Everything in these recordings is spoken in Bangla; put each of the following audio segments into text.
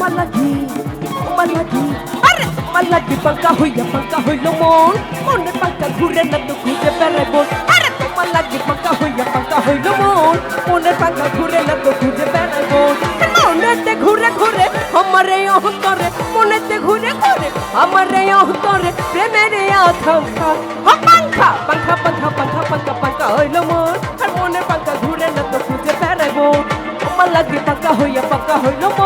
మల్లకి మల్లకి అరే మల్లకి పంక హొయ్య పంక హొయ్య మోన్ మొన్న పంక గుర్రె నన్ను కూజె పెర్రె బోన్ అరే మల్లకి పంక హొయ్య పంక హొయ్య మోన్ మొన్న పంక గుర్రె నన్ను కూజె పెర్రె బోన్ মনেতে ঘুরে ঘুরে আমারে অন্তরে মনেতে ঘুরে ঘুরে আমারে অন্তরে প্রেমের আথঙ্কা পাঙ্খা পাঙ্খা পাঙ্খা পাঙ্খা পাঙ্খা পাঙ্খা হইল মন আর মনে পাঙ্খা ঘুরে না তো খুঁজে বেড়াবো আমার লাগে পাঙ্খা হইয়া পাঙ্খা হইল মন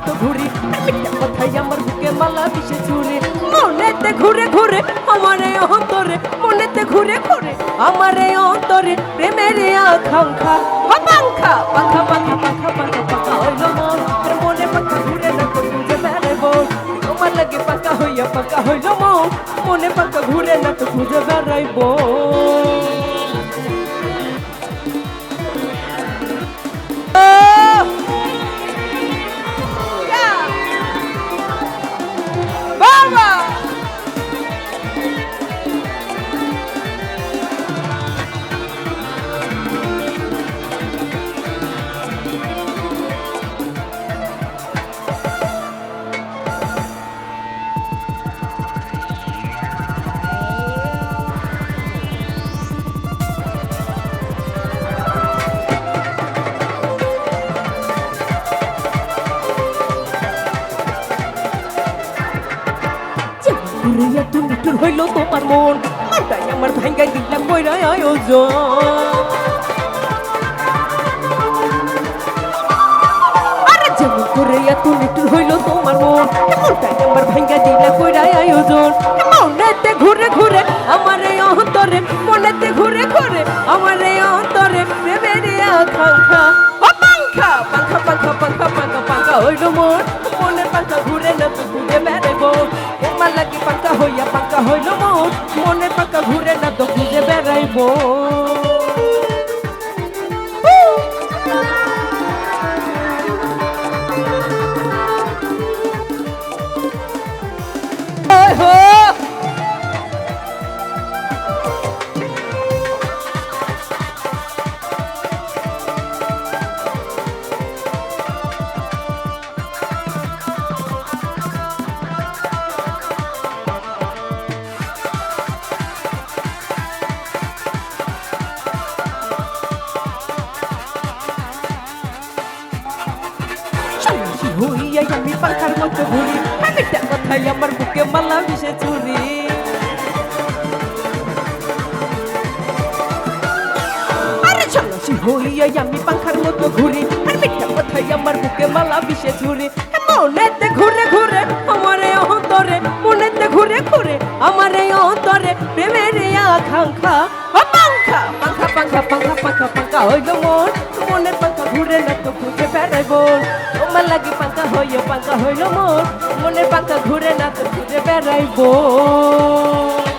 মতো ঘুরি। কথাই আমার বুকে মালা বিষে চুরি। মনেতে ঘুরে ঘুরে, আমার এই অন্তরে। মনেতে ঘুরে ঘুরে, আমার এই অন্তরে। প্রেমের আকাঙ্ক্ষা ও পাঙ্খা ঘুরিয়া তুমি টুর হইল তোমার মন। মনটাই আমার ভাঙ্গাই দিলাম কইরাই আয়োজন। যেমন ঘুরিয়া তুমি টুর হইল তোমার মন মনটাই আমার ভাঙ্গাই দিলাম কইরাই আয়োজন। মনেতে ঘুরে ঘুরে আমার এই অন্তরে, মনেতে ঘুরে ঘুরে আমার এই অন্তরে প্রেমের আকাঙ্ক্ষা। ও পাঙ্খা পাঙ্খা পাঙ্খা পাঙ্খা পাঙ্খা মন। মনের পাঙ্খা ঘুরে না তো ঘুরে লাগি পাঙ্কা হইয়া পাকা হইল মন। মনে পাকা ঘুরে না তো খুঁজে বেড়াইব। সন্ন্যাসী আমি পাখার মতো ঘুরি। আমি কথাই আমার বুকে মালা মিশে চুরি হইয়াই আমি পাখার মতো ঘুরি। আর মিথ্যা কথাই আমার বুকে মালা মিশে চুরি মনেতে ঘুরে ঘুরে আমার অন্তরে, মনেতে ঘুরে ঘুরে আমার অন্তরে, প্রেমের আকাঙ্ক্ষা। পাঙ্খা পাঙ্খা পাঙ্খা পাঙ্খা পাঙ্খা পাঙ্খা হইল মন, মনের পাকা ঘুরে না তো খুঁজে বেড়াইব তোমার লাগে পাকা হইল পাকা হইল মন, মনের পাকা ঘুরে না তো খুঁজে বেড়াইব ওই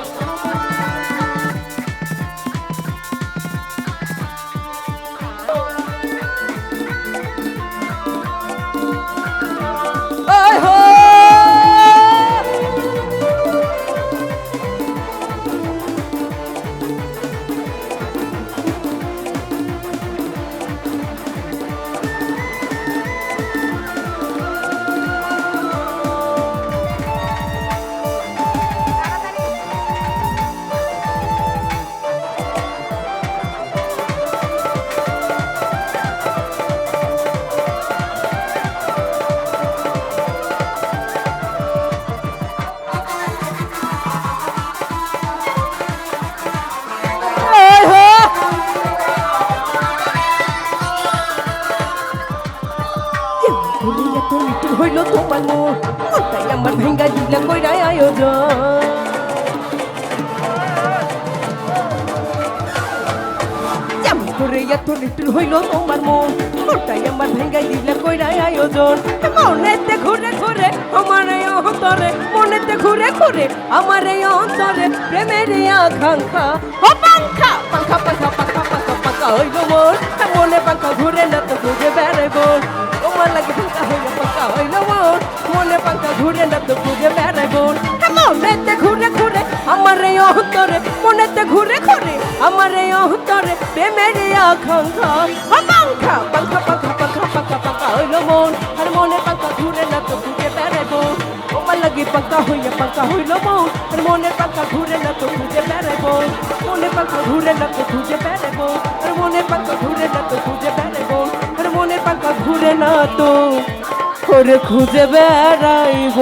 হলো তোমার মন তাই আমার ভেঙ্গা দিলা কইরাই আয়োজন করে এত লিটল হইল তোমার মন ওটাই আমার ভেঙ্গাই দিলা কইরাই আয়োজন মনেতে ঘুরে ঘুরে আমার এই অন্তরে মনেতে ঘুরে ঘুরে আমার এই অন্তরে প্রেমের আকাঙ্ক্ষা ও পাঙ্খা পাঙ্খা পাঙ্খা পাঙ্খা পাঙ্খা পাঙ্খা হইল মন মনে পাঙ্খা ঘুরে না তো ঘুরে বেড়াই বোন তোমার লাগে পাঙ্খা হইল পাঙ্খা হইল ঘুরে না তো ঘুরে বেড়াইব মনেতে ঘুরে ঘুরে আমার এই অন্তরে, মনেতে ঘুরে ঘুরে আমার এই অন্তরে প্রেমের আকাঙ্ক্ষা। ও পাঙ্খা পাঙ্খা পাঙ্খা পাঙ্খা পাঙ্খা পাঙ্খা হইল মন। আর মনে পাঙ্খা ঘুরে না তো ঘুরে বেড়াইব তোমার লাগে পাঙ্খা হইয়া পাঙ্খা হইল মন। আর মনে পাঙ্খা ঘুরে না তো ঘুরে বেড়াইব মনে পাঙ্খা ঘুরে না তো ঘুরে বেড়াইব আর মনে পাঙ্খা ঘুরে না তো ঘুরে বেড়াইব আর মনে পাঙ্খা ঘুরে না তো করে খুঁজে বেড়াইব।